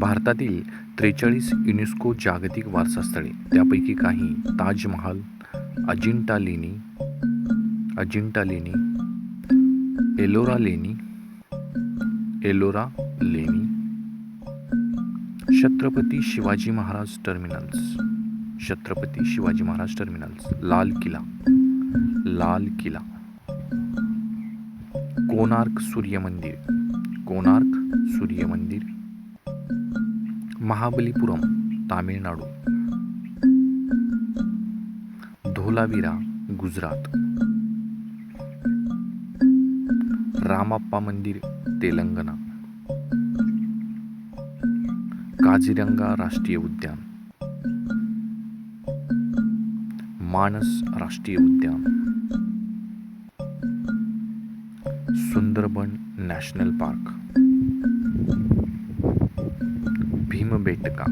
भारतातील त्रेचाळीस युनेस्को जागतिक वारसास्थळे त्यापैकी काही ताजमहाल अजिंठा लेणी अजिंठा लेणी एलोरा लेणी एलोरा लेणी छत्रपती शिवाजी महाराज टर्मिनल्स छत्रपती शिवाजी महाराज टर्मिनल्स लाल किल्ला लाल किल्ला कोणार्क सूर्य मंदिर कोणार्क सूर्य मंदिर महाबलीपुरम तामिळनाडू. धोलावीरा गुजरात. रामाप्पा मंदिर तेलंगणा. काझीरंगा राष्ट्रीय उद्यान. मानस राष्ट्रीय उद्यान. Sundarban national park. ベイってか。